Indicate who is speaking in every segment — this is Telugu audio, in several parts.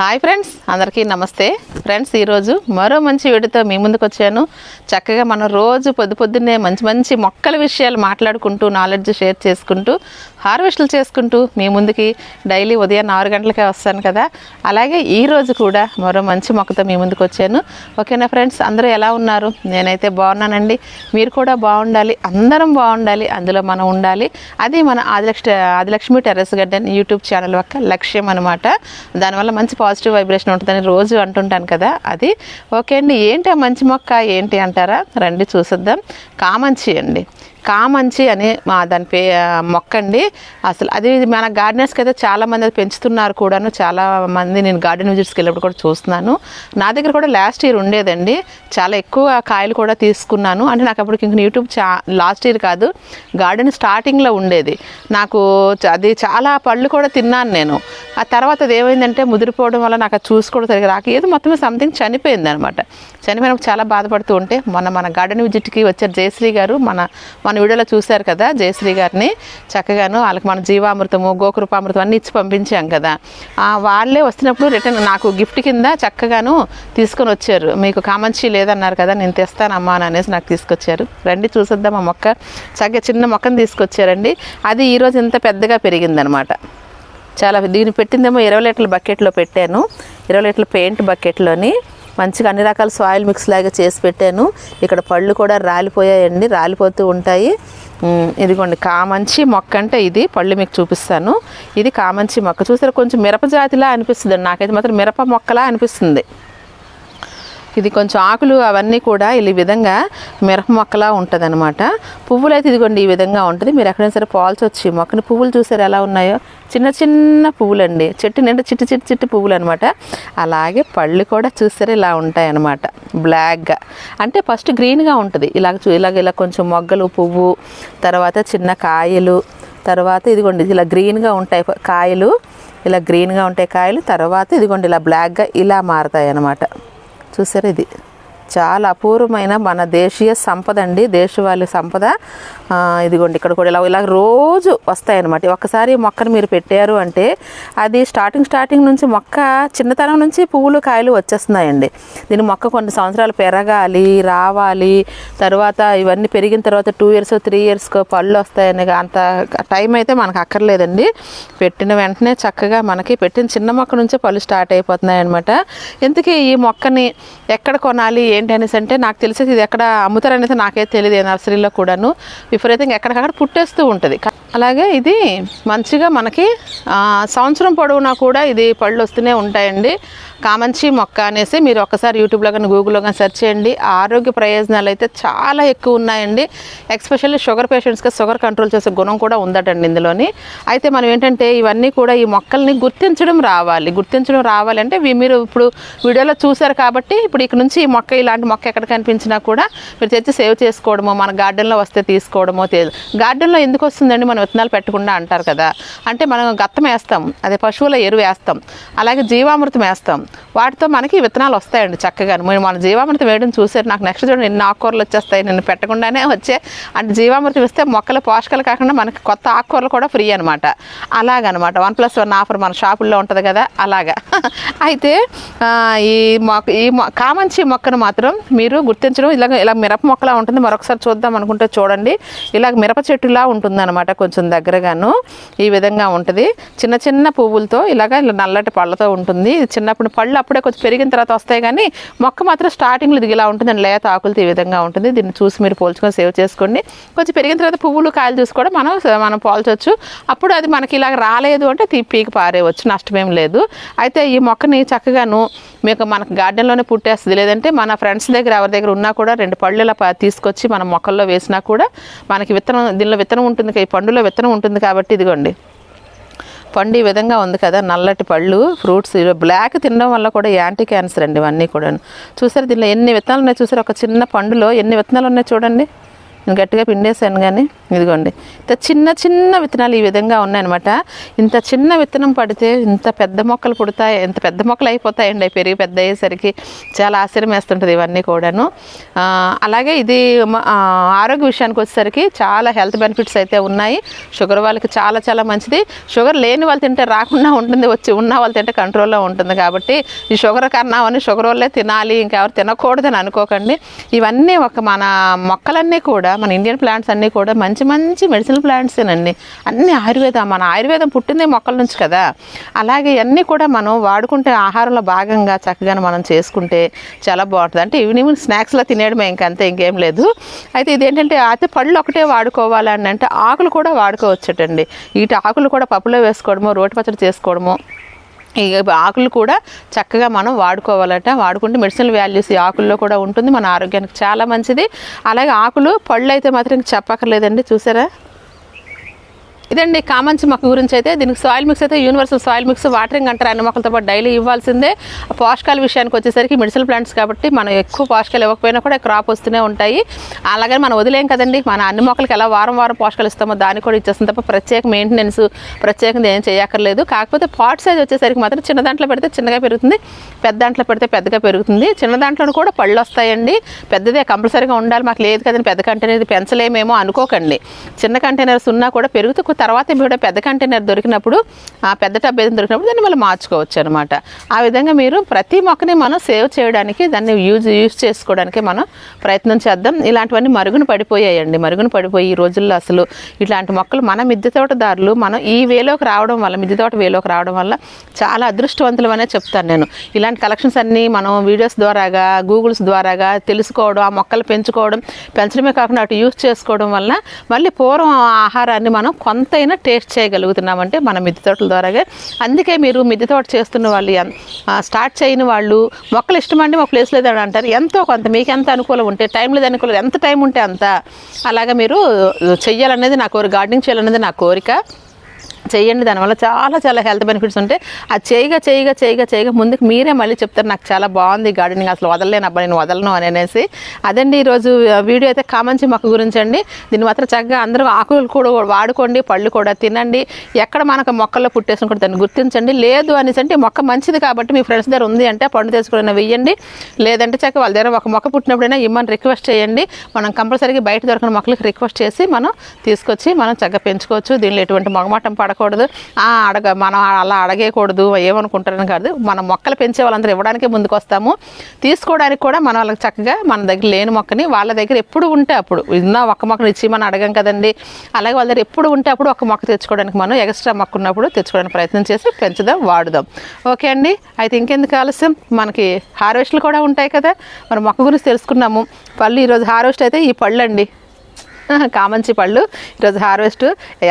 Speaker 1: హాయ్ ఫ్రెండ్స్ అందరికీ నమస్తే. ఫ్రెండ్స్ ఈరోజు మరో మంచి వీడియోతో మీ ముందుకు వచ్చాను. చక్కగా మనం రోజు పొద్దు పొద్దున్నే మంచి మంచి మొక్కల విషయాలు మాట్లాడుకుంటూ నాలెడ్జ్ షేర్ చేసుకుంటూ హార్వెస్ట్లు చేసుకుంటూ మీ ముందుకి డైలీ ఉదయం ఆరు గంటలకే వస్తాను కదా. అలాగే ఈ రోజు కూడా మరో మంచి మొక్కతో మీ ముందుకు వచ్చాను. ఓకేనా ఫ్రెండ్స్? అందరూ ఎలా ఉన్నారు? నేనైతే బాగున్నానండి. మీరు కూడా బాగుండాలి. అందరం బాగుండాలి. అందులో మనం ఉండాలి. అది మన ఆదిలక్ష Adilakshmi terrace garden YouTube channel యొక్క లక్ష్యం అనమాట దానివల్ల మంచి పాజిటివ్ వైబ్రేషన్ ఉంటుందని రోజు అంటుంటాను కదా. అది ఓకే అండి. ఏంటి ఆ మంచి మొక్క? ఏంటి అంటారా? రండి చూసిద్దాం. కామంచి అండి కామంచి అని మా దాని పే మొక్క అండి అసలు అది మన గార్డెనర్స్కి అయితే చాలామంది అది పెంచుతున్నారు కూడాను. చాలా మంది నేను గార్డెన్ విజిట్స్కి వెళ్ళినప్పుడు కూడా చూస్తున్నాను. నా దగ్గర కూడా లాస్ట్ ఇయర్ ఉండేదండి. చాలా ఎక్కువ కాయలు కూడా తీసుకున్నాను. అంటే నాకు అప్పటికి ఇంక యూట్యూబ్ చా లాస్ట్ ఇయర్ కాదు గార్డెన్ స్టార్టింగ్లో ఉండేది. నాకు అది చాలా పళ్ళు కూడా తిన్నాను నేను. ఆ తర్వాత అది ఏమైందంటే ముదిరిపోవడం వల్ల నాకు అది చూసుకోవడం సరిగ్గా రాక ఏదో మొత్తం సంథింగ్ చనిపోయింది అనమాట చనిపోయినప్పుడు చాలా బాధపడుతూ ఉంటే మన మన గార్డెన్ విజిట్కి వచ్చారు జయశ్రీ గారు మన మన వీడియోలో చూశారు కదా జయశ్రీ గారిని. చక్కగాను వాళ్ళకి మన జీవామృతము గోకృపామృతం అన్ని ఇచ్చి పంపించాం కదా. ఆ, వాళ్ళే వస్తున్నప్పుడు రిటర్న్ నాకు గిఫ్ట్ కింద చక్కగాను తీసుకొని వచ్చారు. మీకు కామంచి లేదన్నారు కదా నేను తెస్తానమ్మా అని అనేసి నాకు తీసుకొచ్చారు. రండి చూసేద్దాం ఆ మొక్క. చక్కగా చిన్న మొక్కను తీసుకొచ్చారండి. అది ఈరోజు ఇంత పెద్దగా పెరిగిందనమాట. చాలా దీన్ని పెట్టిందేమో ఇరవై లీటర్ల బకెట్లో పెట్టాను. ఇరవై లీటర్ల పెయింట్ బకెట్లోని మంచిగా అన్ని రకాల సాయిల్ మిక్స్ లాగా చేసి పెట్టాను. ఇక్కడ పళ్ళు కూడా రాలిపోయాయండి రాలిపోతూ ఉంటాయి. ఇదిగోండి కామంచి మొక్క అంటే ఇది పళ్ళు మీకు చూపిస్తాను. ఇది కామంచి మొక్క. చూసారా కొంచెం మిరప జాతిలా అనిపిస్తుంది. నాకైతే మాత్రం మిరప మొక్కలా అనిపిస్తుంది. ఇది కొంచెం ఆకులు అవన్నీ కూడా ఈ విధంగా మిరప మొక్కలా ఉంటుంది అనమాట పువ్వులు అయితే ఇదిగోండి ఈ విధంగా ఉంటుంది. మీరు ఎక్కడైనా సరే పాల్స్ వచ్చి మొక్కని పువ్వులు చూసారు ఎలా ఉన్నాయో? చిన్న చిన్న పువ్వులండి. చెట్టు నిండా చిట్టి చిట్టి చిట్టి పువ్వులు అనమాట అలాగే పళ్ళు కూడా చూసారు ఇలా ఉంటాయి అనమాట బ్లాక్గా అంటే ఫస్ట్ గ్రీన్గా ఉంటుంది. ఇలాగ చూ ఇలాగ ఇలా కొంచెం మొగ్గలు పువ్వు తర్వాత చిన్న కాయలు తర్వాత ఇదిగోండి ఇలా గ్రీన్గా ఉంటాయి. కాయలు ఇలా గ్రీన్గా ఉంటాయి కాయలు తర్వాత ఇదిగోండి ఇలా బ్లాక్గా ఇలా మారుతాయి అన్నమాట చూసారు ఇది. చాలా అపూర్వమైన మన దేశీయ సంపద అండి దేశవాళి సంపద. ఇదిగోండి ఇక్కడ కూడా ఇలా ఇలా రోజు వస్తాయన్నమాట. ఒక్కసారి మొక్కను మీరు పెట్టారు అంటే అది స్టార్టింగ్ స్టార్టింగ్ నుంచి మొక్క చిన్నతనం నుంచి పువ్వులు కాయలు వచ్చేస్తున్నాయండి. దీని మొక్క కొన్ని సంవత్సరాలు పెరగాలి రావాలి. తర్వాత ఇవన్నీ పెరిగిన తర్వాత టూ ఇయర్స్ త్రీ ఇయర్స్కో పళ్ళు వస్తాయని అంత టైం అయితే మనకు అక్కర్లేదండి. పెట్టిన వెంటనే చక్కగా మనకి పెట్టిన చిన్న మొక్క నుంచే పళ్ళు స్టార్ట్ అయిపోతున్నాయి అనమాట ఇంతకీ ఈ మొక్కని ఎక్కడ కొనాలి ఏంటి అనేసి అంటే నాకు తెలిసేది ఇది ఎక్కడ అమ్ముతారనేది నాకైతే తెలియదు నర్సరీలో కూడాను. విపరీతంగా ఎక్కడికక్కడ పుట్టేస్తూ ఉంటుంది. అలాగే ఇది మంచిగా మనకి సంవత్సరం పొడవునా కూడా ఇది పళ్ళు వస్తూనే ఉంటాయండి. కామంచి మొక్క అనేసి మీరు ఒక్కసారి యూట్యూబ్లో కానీ గూగుల్లో కానీ సెర్చ్ చేయండి. ఆరోగ్య ప్రయోజనాలు అయితే చాలా ఎక్కువ ఉన్నాయండి. ఎక్స్పెషల్లీ షుగర్ పేషెంట్స్కి షుగర్ కంట్రోల్ చేసే గుణం కూడా ఉందటండి ఇందులోని. అయితే మనం ఏంటంటే ఇవన్నీ కూడా ఈ మొక్కల్ని గుర్తించడం రావాలి. గుర్తించడం రావాలి అంటే మీరు ఇప్పుడు వీడియోలో చూశారు కాబట్టి ఇప్పుడు ఇక్కడ నుంచి ఈ మొక్క ఇలాంటి మొక్క ఎక్కడ కనిపించినా కూడా మీరు తెచ్చి సేవ్ చేసుకోవడమో మన గార్డెన్లో వస్తే తీసుకోవడమో తెలియదు గార్డెన్లో ఎందుకు వస్తుందండి మనం విత్తనాలు పెట్టకుండా అంటారు కదా. అంటే మనం గత్తం వేస్తాం. అదే పశువుల ఎరువు వేస్తాం. అలాగే జీవామృతం వేస్తాం. వాటితో మనకి విత్తనాలు వస్తాయండి చక్కగా. మీరు మన జీవామృతం వేయడం చూసారు నాకు నెక్స్ట్ చూడండి ఎన్ని ఆకుకూరలు వచ్చేస్తాయి. నేను పెట్టకుండానే వచ్చే. అంటే జీవామృతం ఇస్తే మొక్కల పోషకాలు కాకుండా మనకి కొత్త ఆకుకూరలు కూడా ఫ్రీ అనమాట అలాగనమాట. వన్ ప్లస్ వన్ ఆఫర్ మన షాపుల్లో ఉంటుంది కదా. అలాగా. అయితే ఈ మొక్క ఈ మొ కామంచి మొక్కను మాత్రం మీరు గుర్తించడం ఇలాగ ఇలా మిరప మొక్కలా ఉంటుంది. మరొకసారి చూద్దాం అనుకుంటే చూడండి. ఇలాగ మిరప చెట్టులా ఉంటుంది అనమాట కొంచెం దగ్గరగాను ఈ విధంగా ఉంటుంది. చిన్న చిన్న పువ్వులతో ఇలాగ ఇలా నల్లటి పళ్ళతో ఉంటుంది. చిన్నప్పుడు పళ్ళు అప్పుడే కొంచెం పెరిగిన తర్వాత వస్తాయి కానీ మొక్క మాత్రం స్టార్టింగ్లో ఇది ఇలా ఉంటుంది. అండి లేత ఆకులతో ఈ విధంగా ఉంటుంది. దీన్ని చూసి మీరు పోల్చుకొని సేవ్ చేసుకోండి. కొంచెం పెరిగిన తర్వాత పువ్వులు కాయలు చూసి కూడా మనం మనం పోల్చవచ్చు అప్పుడు అది మనకి ఇలాగ రాలేదు అంటే తీ పీకి పారేయవచ్చు. నష్టమేం లేదు. అయితే ఈ మొక్కని చక్కగాను మీకు మనకు గార్డెన్లోనే పుట్టేస్తుంది. లేదంటే మన ఫ్రెండ్స్ దగ్గర ఎవరి దగ్గర ఉన్నా కూడా రెండు పళ్ళు ఇలా తీసుకొచ్చి మన మొక్కల్లో వేసినా కూడా మనకి విత్తనం దీనిలో విత్తనం ఉంటుంది ఈ పండులో విత్తనం ఉంటుంది కాబట్టి ఇదిగోండి. పండు ఈ విధంగా ఉంది కదా నల్లటి పళ్ళు ఫ్రూట్స్ బ్లాక్ తినడం వల్ల కూడా యాంటీ క్యాన్సర్ అండి ఇవన్నీ కూడా చూసారు దీనిలో ఎన్ని విత్తనాలు ఉన్నాయి చూసారు ఒక చిన్న పండులో ఎన్ని విత్తనాలు ఉన్నాయి చూడండి. నేను గట్టిగా పిండేసాను కానీ ఇదిగోండి. ఇంత చిన్న చిన్న విత్తనాలు ఈ విధంగా ఉన్నాయన్నమాట. ఇంత చిన్న విత్తనం పడితే ఇంత పెద్ద మొక్కలు పుడతాయి ఇంత పెద్ద మొక్కలు అయిపోతాయండి. అవి పెరిగి పెద్ద అయ్యేసరికి చాలా ఆశ్చర్యం వేస్తుంటుంది ఇవన్నీ కూడాను. అలాగే ఇది ఆరోగ్య విషయానికి వచ్చేసరికి చాలా హెల్త్ బెనిఫిట్స్ అయితే ఉన్నాయి. షుగర్ వాళ్ళకి చాలా చాలా మంచిది. షుగర్ లేని వాళ్ళు తింటే రాకుండా ఉంటుంది వచ్చి ఉన్న వాళ్ళు తింటే కంట్రోల్లో ఉంటుంది కాబట్టి ఈ షుగర్ కన్నామని అవన్నీ షుగర్ వాళ్ళే తినాలి ఇంకెవరు తినకూడదని అనుకోకండి. ఇవన్నీ ఒక మన మొక్కలన్నీ కూడా మన ఇండియన్ ప్లాంట్స్ అన్నీ కూడా మంచి మంచి మెడిసిన్ ప్లాంట్సేనండి అన్ని ఆయుర్వేదం మన ఆయుర్వేదం పుట్టిందే మొక్కల నుంచి కదా. అలాగే అన్నీ కూడా మనం వాడుకుంటే ఆహారంలో భాగంగా చక్కగా మనం చేసుకుంటే చాలా బాగుంటుంది. అంటే ఈవినింగ్ స్నాక్స్లో తినేయడమే ఇంకంతే ఇంకేం లేదు. అయితే ఇదేంటంటే అయితే పళ్ళు ఒకటే వాడుకోవాలని అంటే ఆకులు కూడా వాడుకోవచ్చటండి. వీటి ఆకులు కూడా పప్పులో వేసుకోవడము రోటి పచ్చడి చేసుకోవడము ఈ ఆకులు కూడా చక్కగా మనం వాడుకోవాలట. వాడుకుంటే మెడిసినల్ వాల్యూస్ ఈ ఆకుల్లో కూడా ఉంటుంది. మన ఆరోగ్యానికి చాలా మంచిది. అలాగే ఆకులు పళ్ళు అయితే మాత్రం చెప్పక్కర్లేదండి. చూసారా? ఇదండి కామంచి మొక్క గురించి అయితే దీనికి సాయిల్ మిక్స్ అయితే యూనివర్సల్ సాయిల్ మిక్స్ వాటరింగ్ అంటారు. అన్ని మొక్కలతో పాటు డైలీ ఇవ్వాల్సిందే. పోషకాల విషయానికి వచ్చేసరికి మెడిసిన్ ప్లాంట్స్ కాబట్టి మనం ఎక్కువ పోషకాలు ఇవ్వకపోయినా కూడా క్రాప్ వస్తూనే ఉంటాయి. అలాగే మనం వదిలేం కదండి. మన అన్ని మొక్కలకి ఎలా వారం వారం పోషకాలు ఇస్తామో దాన్ని కూడా ఇచ్చేస్తాం తప్ప ప్రత్యేక మెయింటెనెన్స్ ప్రత్యేకంగా ఏం చేయక్కర్లేదు. కాకపోతే పాట్ సైజ్ వచ్చేసరికి మాత్రం చిన్న దాంట్లో పెడితే చిన్నగా పెరుగుతుంది. పెద్ద దాంట్లో పెడితే పెద్దగా పెరుగుతుంది. చిన్న దాంట్లో కూడా పళ్ళు వస్తాయండి. పెద్దదే కంపల్సరీగా ఉండాలి. మాకు లేదు కదండి. పెద్ద కంటైనర్ పెంచలేమేమో అనుకోకండి. చిన్న కంటైనర్స్ ఉన్నా కూడా పెరుగుతూ తర్వాత కూడా పెద్ద కంటైనర్ దొరికినప్పుడు ఆ పెద్ద టబ్ ఏదైనా దొరికినప్పుడు దాన్ని మళ్ళీ మార్చుకోవచ్చు అనమాట ఆ విధంగా మీరు ప్రతి మొక్కని మనం సేవ్ చేయడానికి దాన్ని యూజ్ యూజ్ చేసుకోవడానికి మనం ప్రయత్నం చేద్దాం. ఇలాంటివన్నీ మరుగున పడిపోయాయండి. మరుగున పడిపోయి ఈ రోజుల్లో అసలు ఇట్లాంటి మొక్కలు మన మిద్దె తోటదారులు మనం ఈ వేలోకి రావడం వల్ల మిద్దె తోట వేలోకి రావడం వల్ల చాలా అదృష్టవంతులు అనే చెప్తాను నేను. ఇలాంటి కలెక్షన్స్ అన్నీ మనం వీడియోస్ ద్వారాగా గూగుల్స్ ద్వారాగా తెలుసుకోవడం ఆ మొక్కలు పెంచుకోవడం పెంచడమే కాకుండా అటు యూజ్ చేసుకోవడం వల్ల మళ్ళీ పూర్వం ఆహారాన్ని మనం కొంత ఎంతైనా టేస్ట్ చేయగలుగుతున్నామంటే మన మిద్దె తోటల ద్వారాగా. అందుకే మీరు మిద్దె తోట చేస్తున్న వాళ్ళు స్టార్ట్ చేయని వాళ్ళు మొక్కలు ఇష్టమండి మా ప్లేస్ లేదని అంటారు. ఎంతో కొంత మీకు ఎంత అనుకూలం ఉంటే టైం లేదు అనుకూలం ఎంత టైం ఉంటే అంత. అలాగా మీరు చెయ్యాలనేది నా కోరిక గార్డెనింగ్ చేయాలనేది నా కోరిక. చేయండి. దానివల్ల చాలా చాలా హెల్త్ బెనిఫిట్స్ ఉంటాయి అది చేయగా చేయగా చేయగా చేయగా ముందుకు మీరే మళ్ళీ చెప్తారు నాకు చాలా బాగుంది గార్డెనింగ్ అసలు వదలలేను అబ్బా నేను వదలను అని అనేసి. అదండి ఈరోజు వీడియో అయితే కామంచి మొక్క గురించి అండి దీన్ని మాత్రం చక్కగా అందరూ ఆకులు కూడా వాడుకోండి పళ్ళు కూడా తినండి. ఎక్కడ మనకు మొక్కల్లో పుట్టేసిన కూడా దాన్ని గుర్తించండి. లేదు అనేసి అంటే మొక్క మంచిది కాబట్టి మీ ఫ్రెండ్స్ దగ్గర ఉంది అంటే పండు తెచ్చుకుని వెయ్యండి. లేదంటే చక్కగా వాళ్ళ దగ్గర ఒక మొక్క పుట్టినప్పుడైనా ఇమ్మని రిక్వెస్ట్ చేయండి. మనం కంపల్సరీగా బయట దొరికిన మొక్కలకి రిక్వెస్ట్ చేసి మనం తీసుకొచ్చి మనం చక్కగా పెంచుకోవచ్చు. దీనిలో ఎటువంటి మొగమాటం పడక ఆ, అడగ మనం అలా అడగకూడదు ఏమనుకుంటారని కాదు. మనం మొక్కలు పెంచే వాళ్ళందరూ ఇవ్వడానికే ముందుకు వస్తాము తీసుకోవడానికి కూడా మనం వాళ్ళకి చక్కగా మన దగ్గర లేని మొక్కని వాళ్ళ దగ్గర ఎప్పుడు ఉంటే అప్పుడు. ఉన్న ఒక్క మొక్కను ఇచ్చి మనం అడగం కదండి. అలాగే వాళ్ళ దగ్గర ఎప్పుడు ఉంటే అప్పుడు ఒక మొక్క తెచ్చుకోవడానికి మనం ఎక్స్ట్రా మొక్క ఉన్నప్పుడు తెచ్చుకోవడానికి ప్రయత్నం చేసి పెంచుదాం వాడుదాం. ఓకే అండి. అయితే ఇంకెందుకు ఆలస్యం? మనకి హార్వెస్ట్లు కూడా ఉంటాయి కదా. మన మొక్క గురించి తెలుసుకున్నాము. పళ్ళు ఈరోజు హార్వెస్ట్ అయితే ఈ పళ్ళు అండి కామంచి పళ్ళు ఈరోజు హార్వెస్ట్.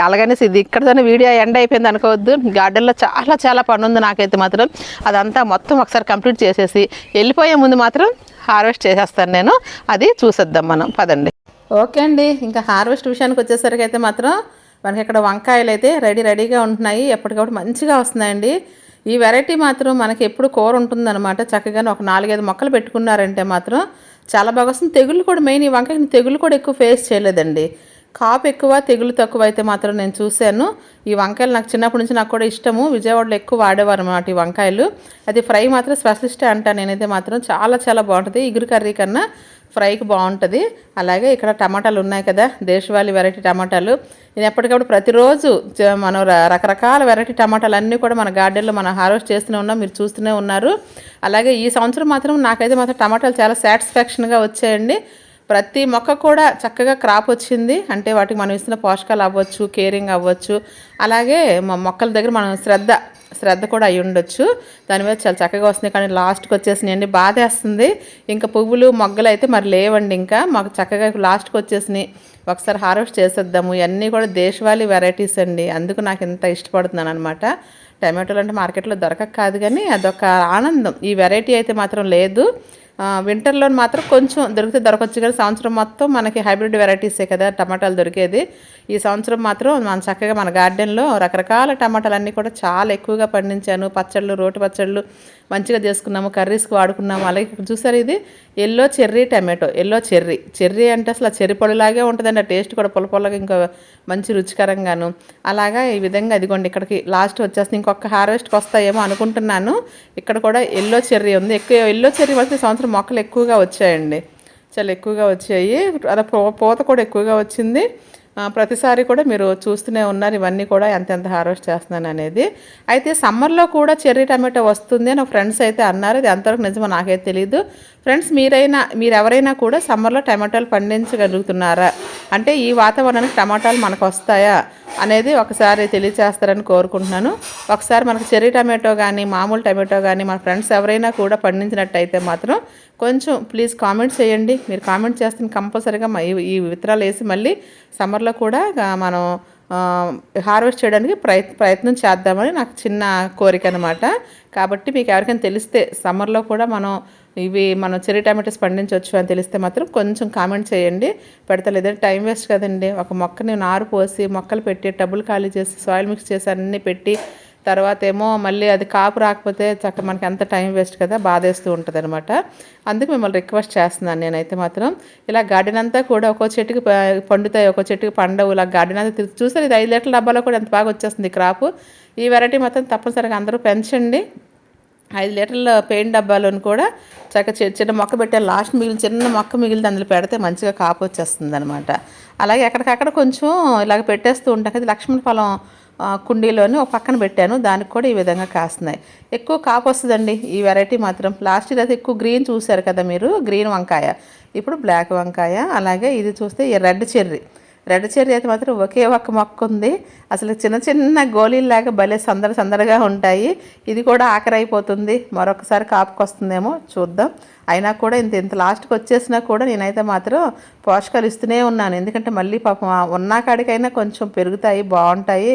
Speaker 1: అలాగనేసి ఇది ఇక్కడతోనే వీడియో ఎండ్ అయిపోయింది అనుకోవద్దు. గార్డెన్లో చాలా చాలా పని ఉంది నాకైతే మాత్రం. అదంతా మొత్తం ఒకసారి కంప్లీట్ చేసేసి వెళ్ళిపోయే ముందు మాత్రం హార్వెస్ట్ చేసేస్తాను నేను. అది చూసేద్దాం మనం. పదండి. ఓకే అండి. ఇంకా హార్వెస్ట్ విషయానికి వచ్చేసరికి అయితే మాత్రం మనకి ఇక్కడ వంకాయలు అయితే రెడీ రెడీగా ఉంటున్నాయి. ఎప్పటికప్పుడు మంచిగా వస్తున్నాయండి. ఈ వెరైటీ మాత్రం మనకి ఎప్పుడు కూర ఉంటుందన్నమాట. చక్కగానే ఒక నాలుగైదు మొక్కలు పెట్టుకున్నారంటే మాత్రం చాలా బాగా వస్తుంది. తెగులు కూడా మెయిన్ ఈ వంకాయకి తెగులు కూడా ఎక్కువ ఫేస్ చేయలేదండి. కాపు ఎక్కువ తెగులు తక్కువ అయితే మాత్రం నేను చూశాను. ఈ వంకాయలు నాకు చిన్నప్పటి నుంచి నాకు కూడా ఇష్టము. విజయవాడలో ఎక్కువ వాడేవారు అన్నమాట ఈ వంకాయలు. అది ఫ్రై మాత్రం స్పెషలిస్టే అంటాను నేనైతే మాత్రం చాలా చాలా బాగుంటుంది. ఇగురు కర్రీ కన్నా ఫ్రైకి బాగుంటుంది. అలాగే ఇక్కడ టమాటాలు ఉన్నాయి కదా దేశవాళీ వెరైటీ టమాటాలు. నేను ఎప్పటికప్పుడు ప్రతిరోజు మనం రకరకాల వెరైటీ టమాటాలు అన్నీ కూడా మన గార్డెన్లో మనం హార్వెస్ట్ చేస్తూనే ఉన్నాం మీరు చూస్తూనే ఉన్నారు. అలాగే ఈ సంవత్సరం మాత్రం నాకైతే మాత్రం టమాటాలు చాలా సాటిస్ఫాక్షన్గా వచ్చాయండి. ప్రతి మొక్క కూడా చక్కగా క్రాప్ వచ్చింది. అంటే వాటికి మనం ఇస్తున్న పోషకాలు అవ్వచ్చు కేరింగ్ అవ్వచ్చు. అలాగే మా మొక్కల దగ్గర మనం శ్రద్ధ శ్రద్ధ కూడా అయి ఉండొచ్చు. దాని మీద చాలా చక్కగా వస్తుంది కానీ లాస్ట్కి వచ్చేసినాయండి బాధేస్తుంది. ఇంకా పువ్వులు మొగ్గలు అయితే మరి లేవండి ఇంకా. మాకు చక్కగా లాస్ట్కి వచ్చేసినాయి. ఒకసారి హార్వెస్ట్ చేసేద్దాము. ఇవన్నీ కూడా దేశవాళీ వెరైటీస్ అండి. అందుకు నాకు ఇంత ఇష్టపడుతున్నాను అనమాట టమాటోలు అంటే మార్కెట్లో దొరకక కాదు కానీ అదొక ఆనందం. ఈ వెరైటీ అయితే మాత్రం లేదు. వింటర్లో మాత్రం కొంచెం దొరికితే దొరకచ్చు కానీ సంవత్సరం మొత్తం మనకి హైబ్రిడ్ వెరైటీసే కదా టమాటాలు దొరికేది. ఈ సంవత్సరం మాత్రం మన చక్కగా మన గార్డెన్లో రకరకాల టమాటాలు అన్నీ కూడా చాలా ఎక్కువగా పండించాను. పచ్చళ్ళు రోటి పచ్చళ్ళు మంచిగా చేసుకున్నాము కర్రీస్కి వాడుకున్నాము. అలాగే ఇక్కడ చూసారు ఇది? Yellow cherry tomato yellow cherry cherry అంటే అసలు చెర్రీ పొడిలాగే ఉంటుందండి ఆ టేస్ట్ కూడా పొల పొలగా ఇంకా మంచి రుచికరంగాను. అలాగా ఈ విధంగా ఇదిగోండి ఇక్కడికి లాస్ట్ వచ్చేస్తే ఇంకొక హార్వెస్ట్కి వస్తాయేమో అనుకుంటున్నాను. ఇక్కడ కూడా ఎల్లో చెర్రీ ఉంది. ఎక్కువ ఎల్లో చెర్రీ వస్తే సంవత్సరం మొక్కలు ఎక్కువగా వచ్చాయండి. చాలా ఎక్కువగా వచ్చాయి. అలా పూ- పూత కూడా ఎక్కువగా వచ్చింది. ప్రతిసారి కూడా మీరు చూస్తూనే ఉన్నారు. ఇవన్నీ కూడా ఎంతెంత హార్వెస్ట్ చేస్తున్నాను అనేది. అయితే సమ్మర్లో కూడా చెర్రీ టమాటో వస్తుంది అని ఫ్రెండ్స్ అయితే అన్నారు. ఇది ఎంతవరకు నిజమో నాకైతే తెలియదు ఫ్రెండ్స్ మీరైనా మీరు ఎవరైనా కూడా సమ్మర్లో టమాటాలు పండించగలుగుతున్నారా? అంటే ఈ వాతావరణానికి టమాటాలు మనకు వస్తాయా? అనేది ఒకసారి తెలియచేస్తారని కోరుకుంటున్నాను. ఒకసారి మనకు చెర్రీ టమాటో కానీ మామూలు టమాటో కానీ మన ఫ్రెండ్స్ ఎవరైనా కూడా పండించినట్టయితే మాత్రం కొంచెం ప్లీజ్ కామెంట్ చేయండి. మీరు కామెంట్ చేస్తే కంపల్సరీగా ఈ- విత్తనాలు వేసి మళ్ళీ సమ్మర్లో కూడా మనం హార్వెస్ట్ చేయడానికి ప్రయత్ ప్రయత్నం చేద్దామని నాకు చిన్న కోరిక అనమాట కాబట్టి మీకు ఎవరికైనా తెలిస్తే సమ్మర్లో కూడా మనం ఇవి మనం చెర్రీ టమాటోస్ పండించవచ్చు అని తెలిస్తే మాత్రం కొంచెం కామెంట్ చేయండి. పెడతా లేదంటే టైం వేస్ట్ కదండి. ఒక మొక్కని నారు పోసి మొక్కలు పెట్టి టబ్బులు ఖాళీ చేసి సాయిల్ మిక్స్ చేసి అన్నీ పెట్టి తర్వాత ఏమో మళ్ళీ అది కాపు రాకపోతే చక్క మనకి అంత టైం వేస్ట్ కదా బాధేస్తూ ఉంటుంది అనమాట అందుకు మిమ్మల్ని రిక్వెస్ట్ చేస్తున్నాను నేనైతే మాత్రం. ఇలా గార్డెన్ అంతా కూడా ఒక్కో చెట్టుకి పండుతాయి ఒక్కో చెట్టుకి పండవు. ఇలా గార్డెన్ అంతా చూసారు? ఇది ఐదు లీటర్ల డబ్బాలో కూడా ఎంత బాగా వచ్చేస్తుంది క్రాప్. ఈ వెరైటీ మాత్రం తప్పనిసరిగా అందరూ పెంచండి. ఐదు లీటర్ల పెయింట్ డబ్బాలోని కూడా చక్క చి- చిన్న మొక్క పెట్టే లాస్ట్ మిగిలిన చిన్న మొక్క మిగిలితే అందులో పెడితే మంచిగా కాపు వచ్చేస్తుంది అనమాట అలాగే ఎక్కడికక్కడ కొంచెం ఇలాగ పెట్టేస్తూ ఉంటాం కదా లక్ష్మణ ఫలం కుండీలోని ఒక పక్కన పెట్టాను. దానికి కూడా ఈ విధంగా కాస్తున్నాయి. ఎక్కువ కాపు వస్తుందండి ఈ వెరైటీ మాత్రం. లాస్ట్ ఇయర్ అయితే ఎక్కువ గ్రీన్ చూశారు కదా మీరు గ్రీన్ వంకాయ. ఇప్పుడు బ్లాక్ వంకాయ అలాగే ఇది చూస్తే ఈ రెడ్ చెర్రీ. రెడ్ చెర్రీ అయితే మాత్రం ఒకే ఒక్క మొక్క ఉంది. అసలు చిన్న చిన్న గోళీల్లాగా భలే సందడి సందడిగా ఉంటాయి. ఇది కూడా ఆఖరి అయిపోతుంది మరొకసారి కాపుకొస్తుందేమో చూద్దాం. అయినా కూడా ఇంత ఇంత లాస్ట్కి వచ్చేసినా కూడా నేనైతే మాత్రం పోషకాలు ఇస్తూనే ఉన్నాను. ఎందుకంటే మళ్ళీ పాపం ఆ ఉన్న కాడికైనా కొంచెం పెరుగుతాయి బాగుంటాయి.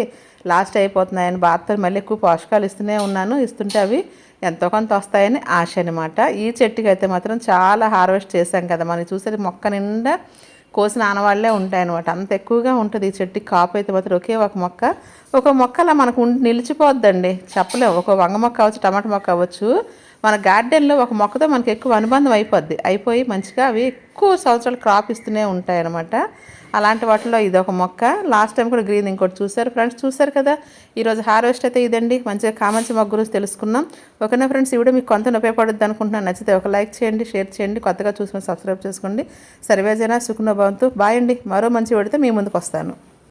Speaker 1: లాస్ట్ అయిపోతున్నాయని బాధతో మళ్ళీ ఎక్కువ పోషకాలు ఇస్తూనే ఉన్నాను. ఇస్తుంటే అవి ఎంతో కొంత వస్తాయని ఆశ అనమాట ఈ చెట్టుకి అయితే మాత్రం చాలా హార్వెస్ట్ చేశాం కదా. మనం చూసేది మొక్క నిండా కోసిన ఆనవాళ్ళే ఉంటాయన్నమాట. అంత ఎక్కువగా ఉంటుంది ఈ చెట్టుకి కాపు అయితే మాత్రం ఒకే ఒక మొక్క. ఒక మొక్క అలా మనకు నిలిచిపోద్దండి. చెప్పలేము ఒక వంగ మొక్క అవ్వచ్చు టమాటా మొక్క అవ్వచ్చు. మన గార్డెన్లో ఒక మొక్కతో మనకి ఎక్కువ అనుబంధం అయిపోద్ది. అయిపోయి మంచిగా అవి ఎక్కువ సంవత్సరాలు క్రాప్ ఇస్తూనే ఉంటాయి అనమాట అలాంటి వాటిలో ఇది ఒక మొక్క. లాస్ట్ టైం కూడా గ్రీన్ ఇంకోటి చూశారు. ఫ్రెండ్స్ చూశారు కదా? ఈరోజు హార్వెస్ట్ అయితే ఇదండి. మంచిగా కామంచి మొక్క గురించి తెలుసుకున్నాం ఓకేనా ఫ్రెండ్స్? ఇవి మీకు కొంత ఉపయోగపడుద్ది అనుకుంటున్నాను. నచ్చితే ఒక లైక్ చేయండి షేర్ చేయండి. కొత్తగా చూసుకుని సబ్స్క్రైబ్ చేసుకోండి. సర్వేజన సుఖనోభవంతు బాయ్ అండి. మరో మంచి వీడితే మీ ముందుకు వస్తాను.